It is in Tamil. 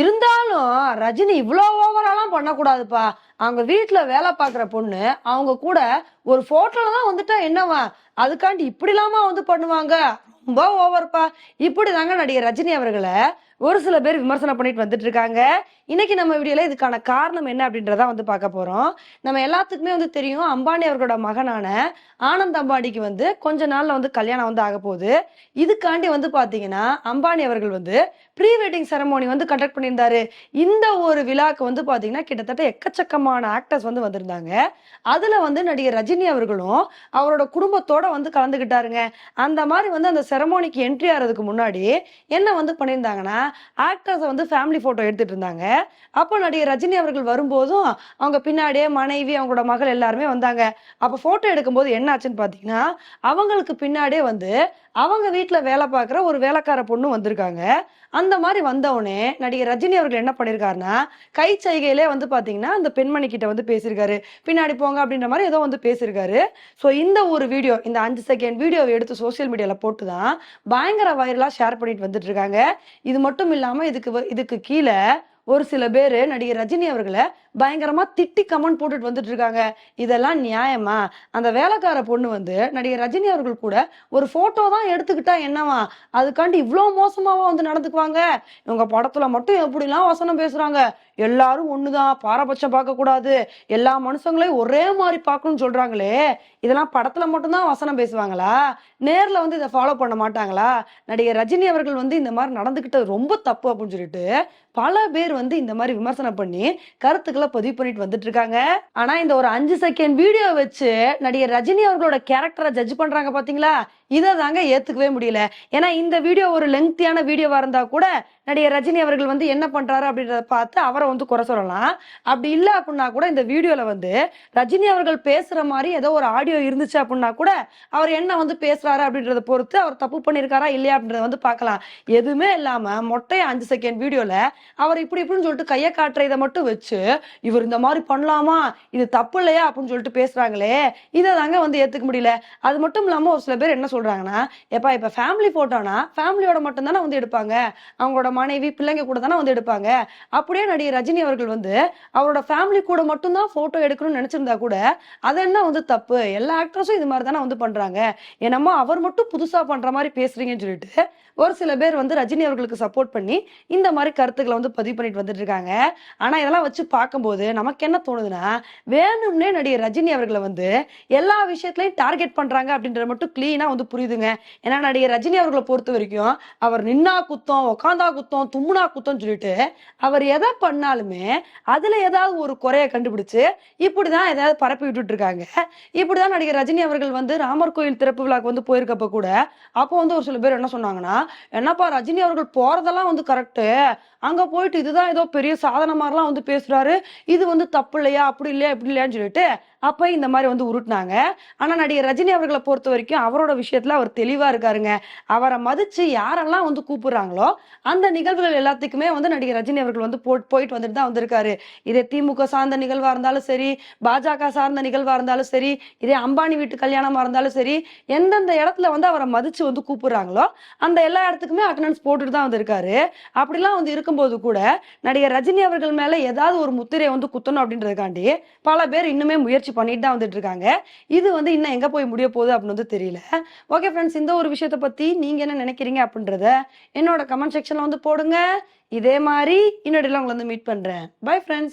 இருந்தாலும் ரஜினி இவ்வளோ ஓவராலாம் பண்ணக்கூடாதுப்பா. அவங்க வீட்டில் வேலை பார்க்குற பொண்ணு அவங்க கூட ஒரு ஃபோட்டோல தான் வந்துட்டா என்னவா? அதுக்காண்டி இப்படிலாமா வந்து பண்ணுவாங்க? ரொம்ப ஓவர்ப்பா இப்படி தாங்க நடிகர் ரஜினி அவர்களை ஒரு சில பேர் விமர்சனம் பண்ணிட்டு வந்துட்டு இருக்காங்க இன்னைக்கு நம்ம வீடியோல இதுக்கான காரணம் என்ன அப்படின்றத வந்து பார்க்க போறோம். நம்ம எல்லாத்துக்குமே வந்து தெரியும் அம்பானி அவர்களோட மகனான ஆனந்த் அம்பானிக்கு வந்து கொஞ்ச நாள்ல வந்து கல்யாணம் வந்து ஆக போகுது. இதுக்காண்டி வந்து பாத்தீங்கன்னா அம்பானி அவர்கள் வந்து ப்ரீ வெட்டிங் செரமோனி வந்து கண்டக்ட் பண்ணியிருந்தாரு. இந்த ஒரு விழாக்கு வந்து பாத்தீங்கன்னா கிட்டத்தட்ட எக்கச்சக்கமான ஆக்டர்ஸ் வந்து வந்திருந்தாங்க. அதுல வந்து நடிகர் ரஜினி அவர்களும் அவரோட குடும்பத்தோட வந்து கலந்துக்கிட்டாருங்க அந்த மாதிரி வந்து அந்த செரமோனிக்கு என்ட்ரி ஆகிறதுக்கு முன்னாடி என்ன வந்து பண்ணியிருந்தாங்கன்னா ஆக்டர்ஸை வந்து ஃபேமிலி ஃபோட்டோ எடுத்துட்டு இருந்தாங்க அப்போ நடிகர் ரஜினி அவர்கள் வரும்போதும் அவங்க பின்னாடியே மனைவி அவங்களோட மகள் எல்லாருமே வந்தாங்க. அப்போ ஃபோட்டோ எடுக்கும்போது என்ன ஆச்சுன்னு பார்த்தீங்கன்னா அவங்களுக்கு பின்னாடியே வந்து அவங்க வீட்டில் வேலை பார்க்குற ஒரு வேலைக்கார பொண்ணு வந்திருக்காங்க. அந்த மாதிரி வந்தவுடனே நடிகர் ரஜினி அவர்கள் என்ன பண்ணியிருக்காருன்னா கை சைகையிலே வந்து பார்த்தீங்கன்னா அந்த பெண்மணி கிட்ட வந்து பேசியிருக்காரு. பின்னாடி போங்க அப்படின்ற மாதிரி ஏதோ வந்து பேசியிருக்காரு. ஸோ இந்த ஒரு வீடியோ இந்த அஞ்சு செகண்ட் வீடியோவை எடுத்து சோஷியல் மீடியாவில் போட்டு தான் பயங்கர வைரலாக ஷேர் பண்ணிட்டு வந்துட்டு இருக்காங்க. இது மட்டும் இல்லாமல் இதுக்கு வ- இதுக்கு கீழே ஒரு சில பேர் நடிகர் ரஜினி அவர்களை பயங்கரமாக திட்டி கமெண்ட் போட்டுட்டு வந்துட்டு இருக்காங்க. இதெல்லாம் நியாயமா? அந்த வேலைக்கார பொண்ணு வந்து நடிகர் ரஜினி அவர்கள் கூட ஒரு ஃபோட்டோ தான் எடுத்துக்கிட்டா என்னவா? அதுக்காண்டி இவ்வளோ மோசமாவா வந்து நடந்துக்குவாங்க? இவங்க படத்தில் மட்டும் எப்படிலாம் வசனம் பேசுகிறாங்க எல்லாரும் ஒண்ணுதான். பாரபட்சம் பார்க்கக்கூடாது. எல்லா மனுஷங்களையும் ஒரே மாதிரி பார்க்கணும்னு சொல்றாங்களே. இதெல்லாம் படத்துல மட்டும்தான் வசனம் பேசுவாங்களா? நேர்ல வந்து இதை ஃபாலோ பண்ண மாட்டாங்களா? நடிகர் ரஜினி அவர்கள் வந்து இந்த மாதிரி நடந்துக்கிட்டது ரொம்ப தப்பு அப்படின்னு சொல்லிட்டு பல பேர் வந்து இந்த மாதிரி விமர்சனம் பண்ணி கருத்துக்களை பதிவு பண்ணிட்டு வந்துட்டு இருக்காங்க ஆனா இந்த ஒரு அஞ்சு செகண்ட் வீடியோ வச்சு நடிகர் ரஜினி அவர்களோட கேரக்டரை ஜட்ஜ் பண்றாங்க பாத்தீங்களா? இதை தாங்க ஏத்துக்கவே முடியல. ஏன்னா இந்த வீடியோ ஒரு லெங்க்தியான வீடியோவா இருந்தா கூட நடிகர் ரஜினி அவர்கள் வந்து என்ன பண்றாரு அப்படின்றத பார்த்து அவரை வந்து குறை சொல்லலாம். அப்படி இல்லை அப்படின்னா கூட இந்த வீடியோல வந்து ரஜினி அவர்கள் பேசுற மாதிரி ஏதோ ஒரு ஆடியோ இருந்துச்சு அப்படின்னா கூட அவர் என்ன வந்து பேசுறாரு அப்படின்றத பொறுத்து அவர் தப்பு பண்ணியிருக்காரா இல்லையா அப்படின்றத வந்து பார்க்கலாம். எதுவுமே இல்லாம மொட்டைய அஞ்சு செகண்ட் வீடியோல அவர் இப்படி இப்படின்னு சொல்லிட்டு கையை காட்டுற இதை மட்டும் வச்சு இவர் இந்த மாதிரி பண்ணலாமா? இது தப்பு இல்லையா? அப்படின்னு சொல்லிட்டு பேசுறாங்களே இதை தாங்க வந்து ஏத்துக்க முடியல. அது மட்டும் இல்லாம ஒரு சில பேர் என்ன சொல்றாங்கன்னா எப்பா இப்ப ஃபேமிலி போட்டோன்னா ஃபேமிலியோட மட்டும் தானே வந்து எடுப்பாங்க. அவங்களோட மனைவி பிள்ளைங்க கூட தானே வந்து எடுப்பாங்க. அப்படியே நடிகர் ரஜினி அவர்கள் வந்து அவரோட ஃபேமிலி கூட மட்டும்தான் போட்டோ எடுக்கணும்னு நினைச்சிருந்தா கூட அது என்ன வந்து தப்பு? எல்லா ஆக்ட்ரஸும் இது மாதிரி தானே வந்து பண்றாங்க. என்னமோ அவர் மட்டும் புதுசா பண்ற மாதிரி பேசுறீங்கன்னு சொல்லிட்டு ஒரு சில பேர் வந்து ரஜினி அவர்களுக்கு சப்போர்ட் பண்ணி இந்த மாதிரி கருத்துக்களை வந்து பதிவு பண்ணிட்டு வந்துட்டு இருக்காங்க ஆனா இதெல்லாம் வச்சு பார்க்கும்போது நமக்கு என்ன தோணுதுன்னா வேணும்னே நடிகர் ரஜினி அவர்களை வந்து எல்லா விஷயத்துலயும் டார்கெட் பண்றாங்க அப்படின்றது மட்டும் கிளீனா வந்து புரியுதுங்க. ஏன்னா நடிகர் ரஜினி அவர்களை பொறுத்த வரைக்கும் அவர் நின்னா குத்தம் உக்காந்தா குத்தம் தும்முனா குத்தம் சொல்லிட்டு அவர் எதை பண்ணாலுமே அதுல ஏதாவது ஒரு குறைய கண்டுபிடிச்சு இப்படிதான் ஏதாவது பரப்பி விட்டுட்டு இருக்காங்க இப்படிதான் நடிகர் ரஜினி அவர்கள் வந்து ராமர் கோயில் திறப்பு விழாக்கு வந்து போயிருக்கப்ப கூட அப்போ வந்து ஒரு சில பேர் என்ன சொன்னாங்கன்னா என்னப்பா ரஜினி அவர்கள் போறதெல்லாம் வந்து கரெக்டு அங்க போயிட்டு இதுதான் ஏதோ பெரிய சாதனை மாதிரிலாம் வந்து பேசுறாரு. இது வந்து தப்பு இல்லையா? அப்படி இல்லையா? இப்படி இல்லையான்னு சொல்லிட்டு அப்ப இந்த மாதிரி வந்து உருட்டுனாங்க. ஆனா நடிகர் ரஜினி அவர்களை பொறுத்த வரைக்கும் அவரோட விஷயத்துல அவர் தெளிவா இருக்காருங்க. அவரை மதிச்சு யாரெல்லாம் வந்து கூப்பிடுறாங்களோ அந்த நிகழ்வுகள் எல்லாத்துக்குமே வந்து நடிகர் ரஜினி அவர்கள் வந்து போ போயிட்டு வந்துட்டு தான் வந்திருக்காரு. இதே திமுக சார்ந்த நிகழ்வா இருந்தாலும் சரி பாஜக சார்ந்த நிகழ்வா இருந்தாலும் சரி இதே அம்பானி வீட்டு கல்யாணமா இருந்தாலும் சரி எந்தெந்த இடத்துல வந்து அவரை மதிச்சு வந்து கூப்பிடுறாங்களோ அந்த எல்லா இடத்துக்குமே அட்டண்டன்ஸ் போட்டுட்டு தான் வந்திருக்காரு. அப்படிலாம் வந்து இருக்கும்போது கூட நடிகர் ரஜினி அவர்கள் மேல ஏதாவது ஒரு முத்திரையை வந்து குத்தணும் அப்படின்றதுக்காண்டி பல பேர் இன்னுமே முயற்சி முயற்சி பண்ணிட்டு தான் வந்துட்டு இருக்காங்க இது வந்து இன்னும் எங்க போய் முடிய போகுது அப்படின்னு வந்து தெரியல. ஓகே ஃப்ரெண்ட்ஸ் இந்த ஒரு விஷயத்தை பத்தி நீங்க என்ன நினைக்கிறீங்க அப்படின்றத என்னோட கமெண்ட் செக்ஷன்ல வந்து போடுங்க. இதே மாதிரி இன்னொரு உங்களை வந்து மீட் பண்றேன். Bye friends